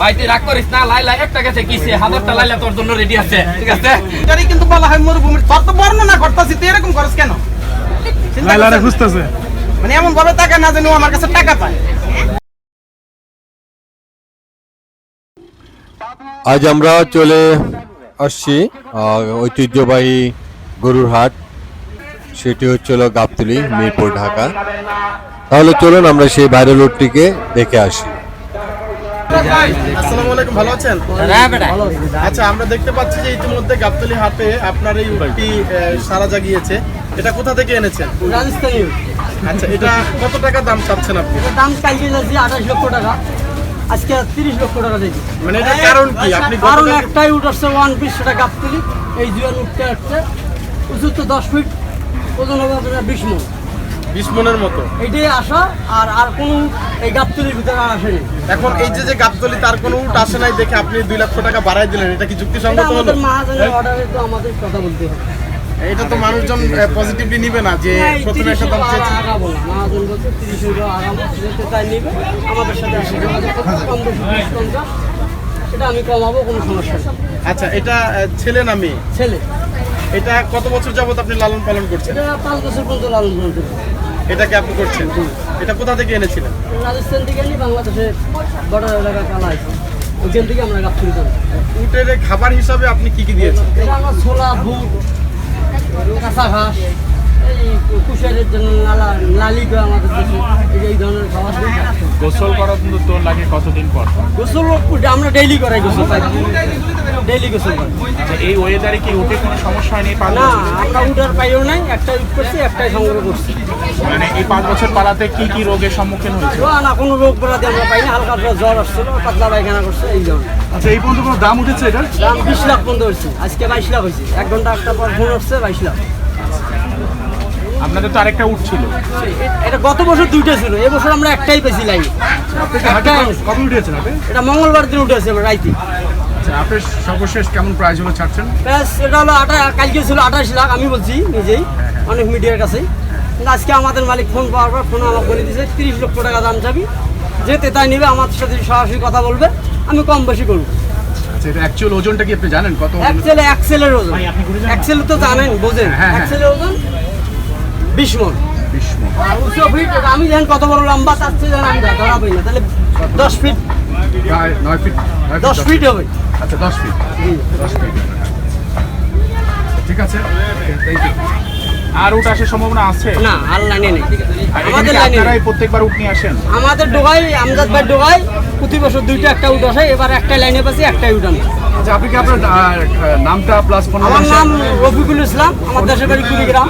ভাই তুই রাগ করিস না লাইলা একটা গেছে কিসে হাজারটা লাইলা তোর জন্য রেডি আছে ঠিক আছে? এটারই কিন্তু বলা হয় মরুভূমির তোর তো বর্ণনা করতেছি তুই এরকম করস কেন? লাইলারে? খুঁজতেছে। মানে এমন ভাবে টাকা না জানি আমার কাছে টাকা পায়। আজ আমরা চলে আসছি আহ, ঐতিহ্যবাহী গরুর হাট। সেটি হচ্ছিল গাবতলি মিরপুর ঢাকা। তাহলে চলুন আমরা সেই ভাইরাল রোডটিকে দেখে আসি। আসসালামু আলাইকুম ভালো আছেন? আচ্ছা আমরা দেখতে পাচ্ছি যে ইতিমধ্যে গাবতলি হাটে আপনার এই উটটি সারা জাগিয়েছে। এটা কোথা থেকে এনেছেন? রাজস্থানী আচ্ছা এটা কত টাকা দাম চাচ্ছেন আপনি? দাম কালকে আঠাশ লক্ষ টাকা আজকে তিরিশ লক্ষ টাকা দিয়েছি। মানে কারণ কি? আপনি কারণ একটাই উঠ আসছে ওয়ান পিস সেটা গাবতলি। এই দুয়ার উঠতে আসছে উঁচু তো দশ ফিট ওজন হবে আপনার বিশ মন। বিশ মনের মতো। এইটাই আসা আর আর কোনো এই গাবতলির ভিতরে আসেনি। এখন এই যে যে গাবতলি তার কোনো উট আসে নাই দেখে আপনি দুই লক্ষ টাকা বাড়াই দিলেন এটা কি যুক্তিসঙ্গত হলো? মহাজনের অর্ডারে তো আমাদের কথা বলতে হবে। এটা তো মানুষজন পজিটিভলি নিবে না যে হ্যাঁ, প্রথমে একটা দাম চেয়েছে। মহাজন বলছে তিরিশ আগাবো যেতে তাই নিবে আমাদের সাথে কম সেটা আমি কমাবো কোনো সমস্যা আচ্ছা এটা ছেলে না মেয়ে? ছেলে। এটা কত বছর যাবত আপনি লালন পালন করছেন? পাঁচ বছর পর্যন্ত লালন পালন করবে এটাকে আপনি করছেন? এটা কোথা থেকে এনেছিলেন? রাজস্থান থেকে এনে বাংলাদেশের বর্ডার এলাকা কালা আছে। ওখান থেকে আমরা গাছ করি উটের খাবার হিসাবে আপনি কি কি দিয়েছেন? এটা আমরা ছোলা বুট কাঁচা ঘাস এই কুশারের জন্য নালা নালি আমাদের দেশে। এই ধরনের। গোসল করা কিন্তু তোর লাগে কতদিন পর? গোসল আমরা ডেইলি করাই গোসল ডেইলি গোসল করি। আচ্ছা এই ওয়েদারে কি উঠে কোনো সমস্যা হয়নি এই না আমরা উঠার পাইও নাই একটাই উঠ করছি একটাই সংগ্রহ করছি। মানে এই পাঁচ বছর পালাতে কি কি রোগের সম্মুখীন হয়েছে? না, কোনো রোগ বেড়াতে আমরা পাই না হালকা জ্বর আসছিল পাতলা পায়খানা করছে এই ধরনের আচ্ছা এই পর্যন্ত কোনো দাম উঠেছে এটার দাম বিশ লাখ পর্যন্ত হচ্ছে আজকে বাইশ লাখ হয়েছে। এক ঘণ্টা একটা পর ফোন আসছে বাইশ লাখ। আপনাদের তো আরেকটা উঠছিল এটা গত বছর দুইটা ছিল এবছর আমরা একটাই পেয়েছি লাইন আপনি কি হাটে কত- কত উঠেছেন আপনি এটা মঙ্গলবার দিন উঠেছে রাইতে। আচ্ছা আপনি সর্বশেষ কেমন প্রাইস হলো ছাড়ছেন? এটা হলো আটা কালকে ছিল আঠাশ লাখ আমি বলছি নিজেই অনেক মিডিয়ার কাছে আজকে আমাদের মালিক ফোন পাওয়ার পর ফোন আমাকে বলে দিয়েছে তিরিশ লক্ষ টাকা দাম চাবি যে নিবে আমার সাথে সরাসরি কথা বলবে আমি কম বেশি করব। আচ্ছা এটা অ্যাকচুয়াল ওজনটা কি আপনি জানেন? কত ওজন? অ্যাক্সেলের ওজন। অ্যাক্সেল তো জানেন বোঝেন। হ্যাঁ, হ্যাঁ। অ্যাক্সেলের ওজন বিশ মন বিশ উচ্চ ফিট আমি জানি কত বড় লম্বা চেয়ে জানি আমি ধরা পাই না তাহলে দশ ফিট নয় ফিট দশ ফিট হবে। আচ্ছা দশ ফিট দশ ফিট ঠিক আছে? থ্যাংক ইউ আর উঠ আসার সম্ভাবনা আছে? না আর লাইনে নেই। আমাদের লাইনে আপনারাই প্রত্যেকবার উঠ নিয়ে আসেন। আমাদের ডোগাই আমজাদ ভাই ডোগাই প্রতি বছর দুইটা একটা উঠ আসে এবার একটা লাইনে পাচ্ছি একটাই উঠান। আচ্ছা আপনি কি আপনার নামটা প্লাস ফোন আমার নাম রফিকুল ইসলাম আমার দেশের বাড়ি কুড়িগ্রাম।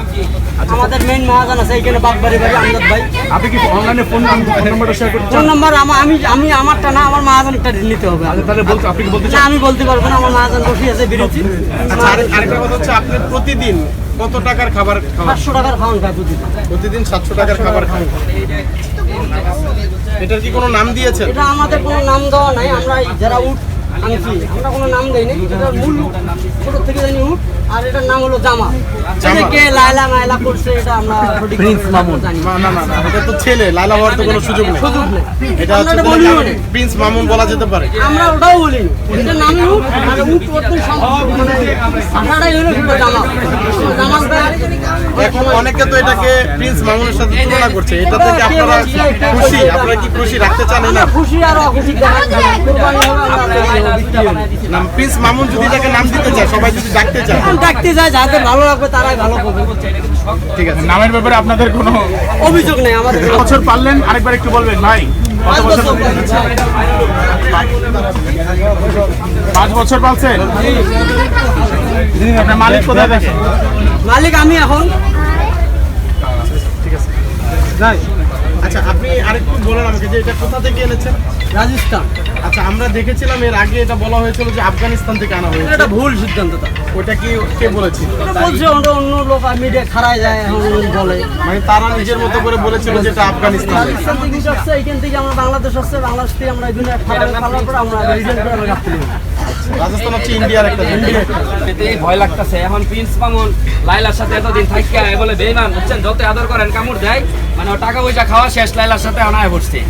আমাদের মেইন মহাজন আছে এখানে বাগবাড়ি বাড়ি আমজাদ ভাই। আপনি কি অনলাইনে ফোন নাম্বারটা শেয়ার করতে ফোন নাম্বার আমার আমি আমি আমারটা না আমার মহাজনটা নিতে হবে। আচ্ছা তাহলে বলতে আপনি কি বলতে চান? আমি বলতে পারব না আমার মহাজন বসে আছে বিরতি আচ্ছা আরেক- আরেকটা কথা হচ্ছে আপনি প্রতিদিন কত টাকার খাবার খাওয়ান? পাঁচশো টাকার খাওয়ান প্রতিদিন। প্রতিদিন সাতশো টাকার খাবার খান এটার কি কোনো নাম দিয়েছেন? এটা আমাদের কোনো নাম দেওয়া নাই আমরা যারা উঠ আনছি আমরা কোনো নাম দেই নাই এটা মূল ছোট থেকে জানি উঠ আর এটার নাম হলো জামা। জামা। এটা কে লায়লা মায়লা করছে এটা আমরা সঠিক জানি না। না না না না এটা তো ছেলে লালা হওয়ার তো কোনো সুযোগ নেই। সুযোগ নেই। এটা হচ্ছে না। প্রিন্স মামুন বলা যেতে পারে। আমরা ওটাও বলি এটা নামই উঠ আর উঠ করতে মানে ভাষাটাই হলো শুধু জামা। জামাটা এখন অনেকে তো এটাকে প্রিন্স মামুনের সাথে তুলনা করছে। এটা থেকে আপনারা খুশি। আপনারা কি খুশি রাখতে চান নাম খুশি আর অখুশি নাম প্রিন্স মামুন যদি নাম দিতে চায় সবাই যদি ডাকতে চায়। ডাকতে যায় যাদের ভালো লাগবে তারাই ভালো করবে। ঠিক আছে। নামের ব্যাপারে আপনাদের কোনো অভিযোগ নেই আমাদের বছর পারলেন আরেকবার একটু বলবেন ভাই। পাঁচ বছর পাঁচ বছর পালছেন আপনার মালিক কোথায় দেখে মালিক আমি এখন। আচ্ছা আপনি আরেকটু বলেন আমাকে যে এটা কোথা থেকে এনেছেন? রাজস্থান। আচ্ছা আমরা দেখেছিলাম এর আগে এটা বলা হয়েছিল যে আফগানিস্তান থেকে আনা হয়েছে। এটা ভুল সিদ্ধান্ত তা। ওটা কি কে বলেছিল বলছে অন্য অন্য লোক আর মিডিয়া খারায় যায় এখন বলে। মানে তারা নিজের মতো করে বলেছিল যে এটা আফগানিস্তান। থেকে। রাজস্থান থেকে আসছে এইখান থেকে আমরা বাংলাদেশ আসছে বাংলাদেশ থেকে আমরা এই দুনিয়া খারাপ খাওয়ার পর আমরা রিটার্ন করে আমরা রাখতে রাজস্থান হচ্ছে ইন্ডিয়ার একটা। এতেই ভয় লাগতেছে। এখন প্রিন্স মামুন লাইলার সাথে এতদিন থাকিয়া বলে বেইমান বুঝছেন? যত আদর করেন কামড় দেয় মানে টাকা পয়সা খাওয়া শেষ লাইলার সাথে আনায় বুঝছেন?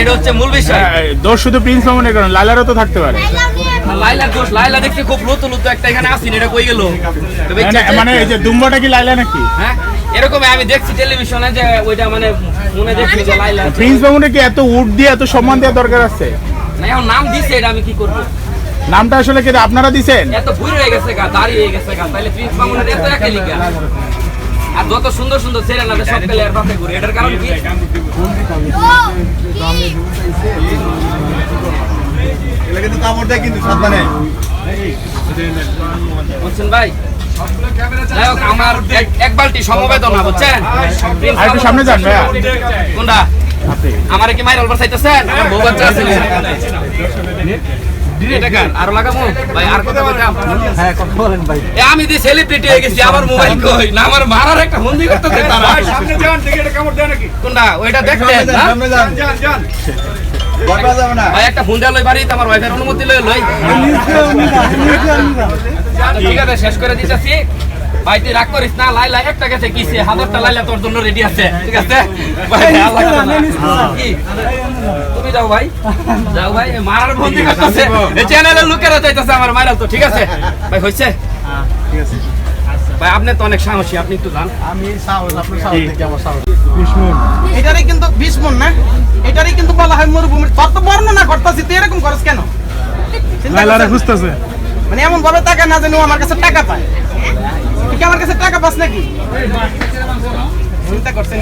এটা হচ্ছে মূল বিষয়। হ্যাঁ, দোষ শুধু প্রিন্স মামুনের কারণ লালারও তো থাকতে পারে। লাইলার দোষ লাইলা দেখতে খুব লুতু লুতু একটা এখানে আসিন এটা কই গেল? মানে- মানে এই যে দুম্বাটা কি লাইলা নাকি? হ্যাঁ এরকম আমি দেখছি টেলিভিশনে যে ওইটা মানে মনে দেখছি যে লাইলা প্রিন্স মামুনের কি এত দিয়ে এত সম্মান দেওয়া দরকার আছে? না এখন নাম দিছে এটা আমি কি করব? নামটা আসলে কি আপনারা দিছেন? এত ভুল হয়ে গেছে গা দাঁড়িয়ে হয়ে গেছে গা তাহলে প্রিন্স মামুনের এত একা লিগা আর যত সুন্দর সুন্দর ছেলে না সব প্লেয়ার পাতে ঘুরে। এটার কারণ কি? বুঝছেন ভাই? আমার এক- সমবেদনা বুঝছেন? প্রিন্স আর একটু সামনে যান ভাইয়া। কোনটা? আমার কি মাইর অলবার চাইতেছেন আমার বউ বাচ্চা আছে। এটা কার? আরও লাগামু ভাই আর কথা বলতাম হ্যাঁ কথা বলেন ভাই। আমি দি সেলিব্রিটি হয়ে গেছি আমার মোবাইল কই? না আমার মারার একটা বন্দি করতেছে তারা। সামনে যান দেখে এটা কামড় দেয় নাকি? কোনটা? ওইটা দেখতেন না? ভাই একটা ফোন দেওয়া লই বাড়িতে আমার ওয়াইফের অনুমতি লই লই। ঠিক আছে শেষ করে দিতেছি। ভাই তুই রাগ করিস না লাইলা একটা গেছে কিসে? হাজারটা লাইলা তোর জন্য রেডি আছে ঠিক আছে? ভাই আল্লাহ তুমি যাও ভাই যাও ভাই মারার বন্দি করতেছে। এই চ্যানেলের লোকেরা চাইতেছে আমার মারা তো ঠিক আছে? ভাই হইছে? ভাই আপনি তো অনেক সাহসী আপনি একটু যান। এটারই কিন্তু বিশ মন না? এটারই কিন্তু বলা হয় মরুভূমির তোর তো বর্ণনা করতেছি তুই এরকম করস কেন? করছেন? খুঁজতেছে। মানে এমন ভাবে টাকা না জানি আমার কাছে টাকা পায়। কি আমার কাছে টাকা পাস নাকি? চিন্তা করছেন?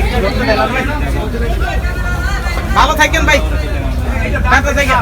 ভালো থাকেন ভাই। থাকেন